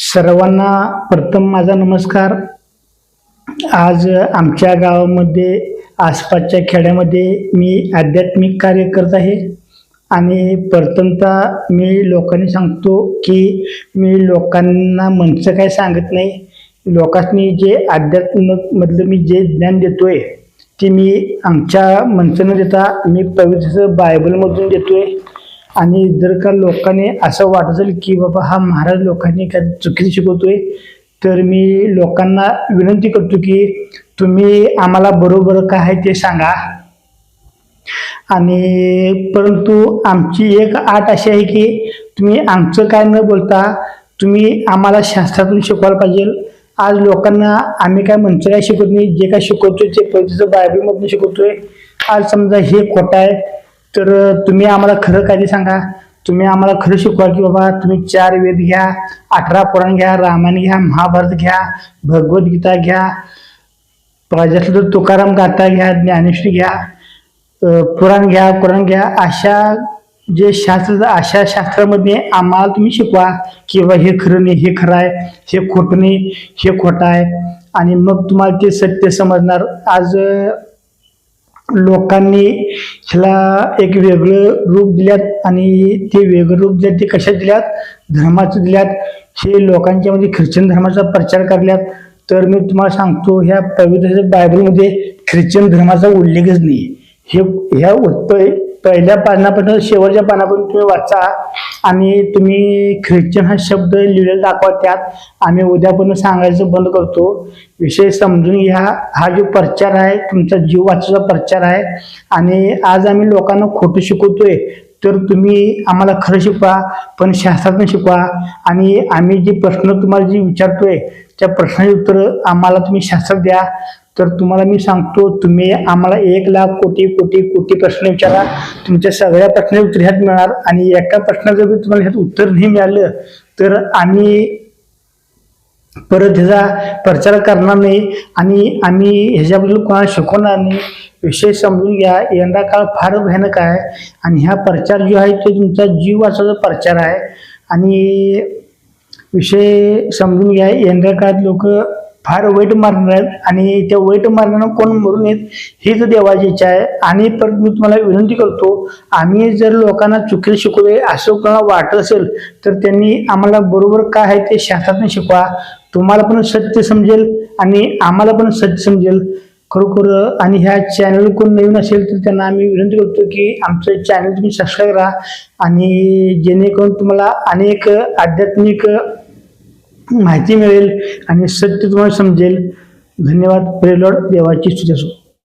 सर्वांना प्रथम माझा नमस्कार. आज आमच्या गावामध्ये आसपासच्या खेड्यामध्ये मी आध्यात्मिक कार्य करत आहे. आणि प्रथमतः मी लोकांनी सांगतो की मी लोकांना मनचं काय सांगत नाही. लोकांनी जे आध्यात्मकमधलं मी जे ज्ञान देतोय ते मी आमच्या मनचं न देता. मी पवित्र बायबलमधून देतोय. आणि जर का लोकांनी असं वाटत असेल की बाबा हा महाराज लोकांनी काय चुकीचं शिकवतोय तर मी लोकांना विनंती करतो की तुम्ही आम्हाला बरोबर काय आहे ते सांगा. आणि परंतु आमची एक आट अशी आहे की तुम्ही आमचं काय न बोलता तुम्ही आम्हाला शास्त्रातून शिकवायला पाहिजे. आज लोकांना आम्ही काय म्हणतो काय शिकवत नाही जे काय शिकवतोय ते पवित्र बायबलमधून शिकवतोय. आज समजा हे खोटं आहे तर तुम्ही आम्हाला खरं काय सांगा. तुम्ही आम्हाला खरं शिकवा की बाबा तुम्ही चार वेद घ्या अठरा पुराण घ्या रामायण घ्या महाभारत घ्या भगवद्गीता घ्या पाहिजे तर तुकाराम गाथा घ्या ज्ञानेश्वरी घ्या पुराण घ्या कुराण घ्या अशा जे शास्त्र अशा शास्त्रामध्ये आम्हाला तुम्ही शिकवा की बाबा हे खरं नाही हे खरं आहे हे खोटं नाही हे खोटं आहे. आणि मग तुम्हाला ते सत्य समजणार. आज लोकांनी ह्याला एक वेगळं रूप दिल्यात आणि ते वेगळं रूप दिल्यात ते कशा दिल्यात? धर्माचं दिल्यात. हे लोकांच्या म्हणजे ख्रिश्चन धर्माचा प्रचार करल्यात. तर मी तुम्हाला सांगतो ह्या पवित्र बायबलमध्ये ख्रिश्चन धर्माचा उल्लेखच नाही. हे ह्या उत्प पहिल्या पानापासून शेवटच्या पानापासून तुम्ही वाचा आणि तुम्ही ख्रिश्चन हा शब्द लिहिलेला दाखवा त्यात. आम्ही उद्यापासून सांगायचं बंद करतो. विषय समजून घ्या. हा जो प्रचार आहे तुमचा जीव वाचायचा प्रचार आहे आणि आज आम्ही लोकांना खोटं शिकवतोय तर तुम्ही आम्हाला खरं शिकवा पण शास्त्रातून शिकवा आणि आम्ही जे प्रश्न तुम्हाला जे विचारतोय त्या प्रश्नाची उत्तरं आम्हाला तुम्ही शास्त्रात द्या. तर तुम्हाला मी सांगतो तुम्ही आम्हाला एक लाख कोटी कोटी कोटी प्रश्न विचारा. तुमच्या सगळ्या प्रश्नाचे उत्तर ह्यात मिळणार आणि एका प्रश्नाचं जर तुम्हाला ह्यात उत्तर नाही मिळालं तर आम्ही परत ह्याचा प्रचार करणार नाही आणि आम्ही ह्याच्याबद्दल कोणाला शिकवणार नाही. विषय समजून घ्या. यंदा काळ फार भयानक आहे आणि ह्या प्रचार जो आहे तो तुमचा जीव वाचवायचा प्रचार आहे. आणि विषय समजून घ्या. यंदा काळात लोक फार वाईट मारणार आहेत आणि त्या वाईट मारण्यानं कोण मरून येत हीच देवाची इच्छा आहे. आणि परत मी तुम्हाला विनंती करतो आम्ही जर लोकांना चुकीचं शिकवले असं कोणाला वाटत असेल तर त्यांनी आम्हाला बरोबर काय आहे ते शास्त्रातून शिकवा. तुम्हाला पण सत्य समजेल आणि आम्हाला पण सत्य समजेल. खरोखर आणि ह्या चॅनल कोण नवीन असेल तर त्यांना आम्ही विनंती करतो की आमचं चॅनल तुम्ही सबस्क्राईब करा. आणि जेणेकरून तुम्हाला अनेक आध्यात्मिक माहिती मिळेल आणि सत्य तुम्हाला समजेल. धन्यवाद प्रेलोड देवाची स्तुती असो.